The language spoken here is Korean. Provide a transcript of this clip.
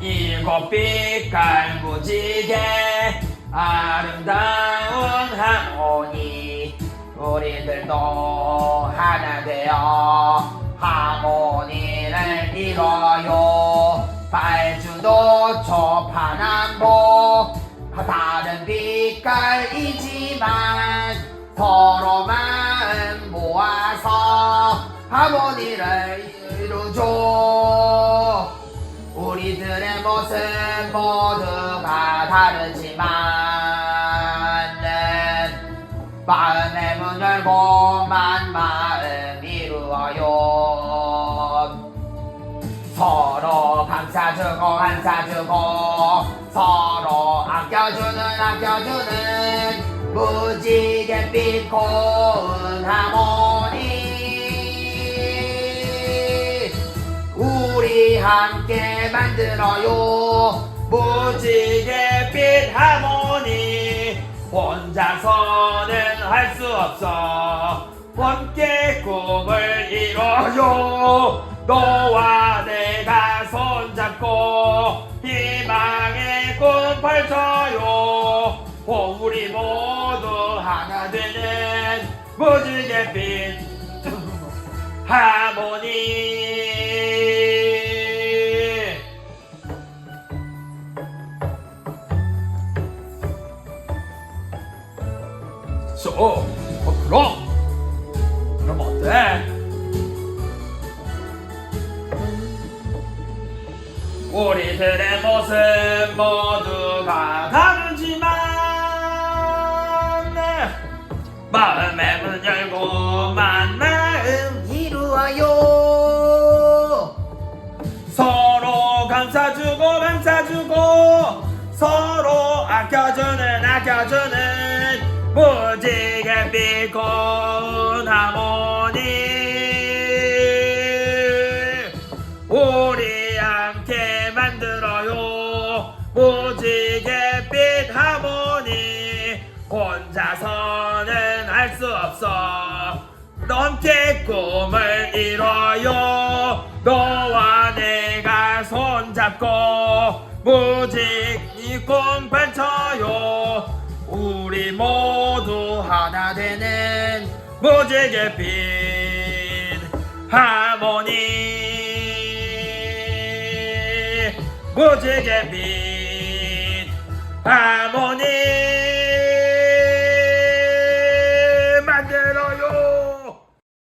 일곱 빛깔 무지개 아름다운 하모니 우리들도 하나 되어 하모니를 이뤄요. 발주도 초파남보 다른 빛깔이지만 서로 마음 모아서 하모니를 이루죠. 우리들의 모습 모두가 다르지만 마음의 문 열고 만 마음 이루어요. 서로 감싸주고 감싸주고 서로 아껴주는 아껴주는 무지갯빛 고 함께 만들어요. 무지갯빛 하모니 혼자서는 할 수 없어. 함께 꿈을 이뤄요. 너와 내가 손잡고 희망의 꿈 펼쳐요. 오, 우리 모두 하나 되는 무지갯빛 하모니 쏘, 어, 그럼 그럼 어때? 우리들의 모습 모두가 다르지만 마음의 문 열고 만남 이루어요. 서로 감싸주고 감싸주고 서로 아껴주는 아껴주는 무지개 빛고 하모니. 우리 함께 만들어요. 무지갯빛 하모니. 혼자서는 할 수 없어. 넘게 꿈을 이뤄요. 너와 내가 손잡고 무지이 꿈 펼쳐요 우리 모두 하나 되는 무지갯빛 하모니. 무지갯빛 하모니